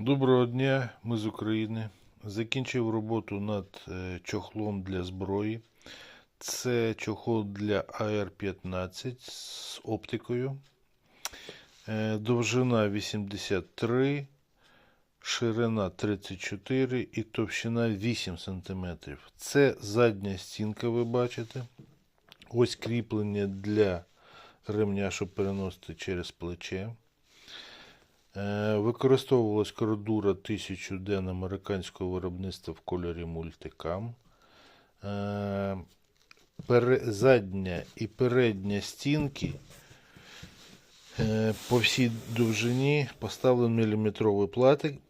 Доброго дня, ми з України. Закінчив роботу над е, чохлом для зброї. Це чохол для AR-15 з оптикою. Е, Довжина 83, ширина 34 і товщина 8 см. Це задня стінка, ви бачите. Ось кріплення для ремня, щоб переносити через плече. Е, Використовувалась кордура 1000 ден американського виробництва в кольорі мультикам. Е, Задня і передня стінки е, по всій довжині поставлений міліметровий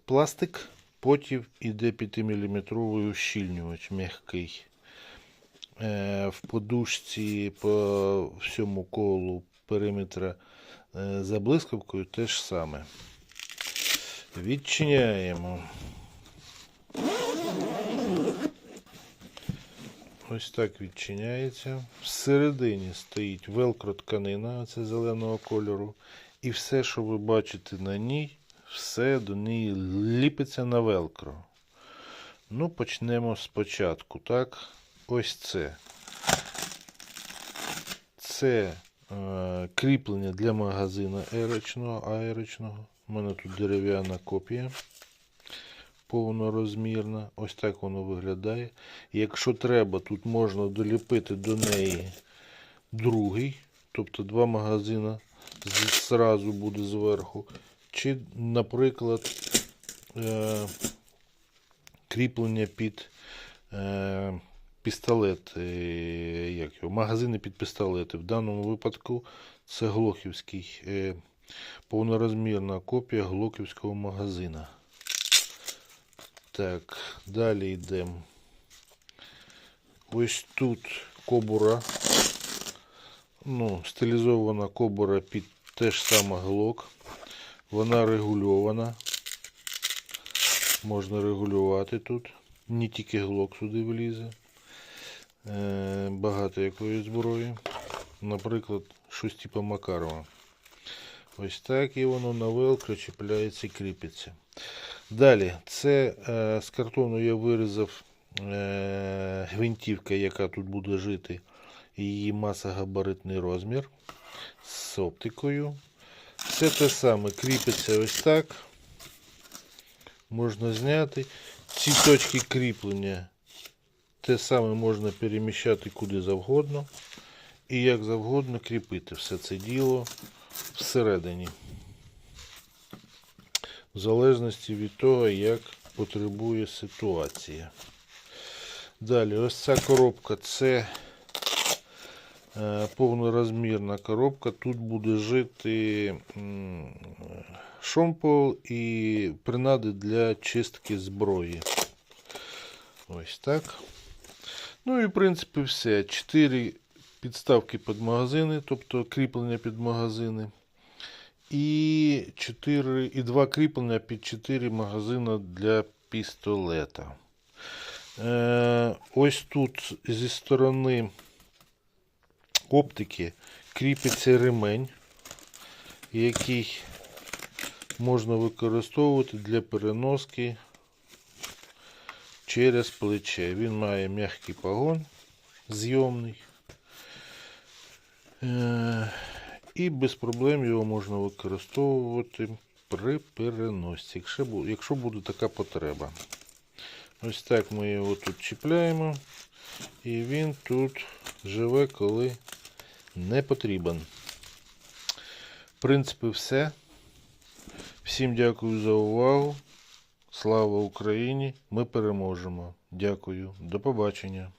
пластик, потім іде 5-мм ущільнювач м'який. В подушці по всьому колу периметра за блискавкою те ж саме. Відчиняємо. Ось так відчиняється. Всередині стоїть велкро тканина, це зеленого кольору. І все, що ви бачите на ній, все до неї ліпиться на велкро. Ну, почнемо спочатку. Так, ось це. Це е, кріплення для магазина ерочного, аерочного. У мене тут дерев'яна копія повнорозмірна. Ось так воно виглядає. Якщо треба, тут можна доліпити до неї другий, тобто два магазини зразу буде зверху. Чи, наприклад, е, кріплення під е, пістолет, е, як його, магазини під пістолети. В даному випадку це Глохівський, е, повнорозмірна копія Глоківського магазина. Так, далі йдемо. Ось тут кобура. Ну, стилізована кобура під те ж саме глок. Вона регульована. Можна регулювати тут. Не тільки глок сюди влізе. Е, багато якої зброї. Наприклад, щось типу Макарова. Ось так і воно на велкро чіпляється і кріпиться. Далі, це е, з картону я вирізав е, гвинтівка, яка тут буде жити. Її маса габаритний розмір з оптикою. Все те саме кріпиться ось так. Можна зняти. Ці точки кріплення те саме можна переміщати куди завгодно. І як завгодно кріпити все це діло всередині. В залежності від того, як потребує ситуація. Далі, ось ця коробка це е, повнорозмірна коробка. Тут буде жити шомпол і принади для чистки зброї. Ось так. Ну і в принципі все. Чотири підставки під магазини, тобто кріплення під магазини. І 4, і 2 кріплення під 4 магазини для пістолета. Е, ось тут зі сторони оптики кріпиться ремень, який можна використовувати для переноски через плече. Він має м'який погон зйомний. Е, і без проблем його можна використовувати при переносці, якщо якщо буде така потреба. Ось так ми його тут чіпляємо, і він тут живе, коли не потрібен. В принципі, все. Всім дякую за увагу. Слава Україні! Ми переможемо. Дякую. До побачення.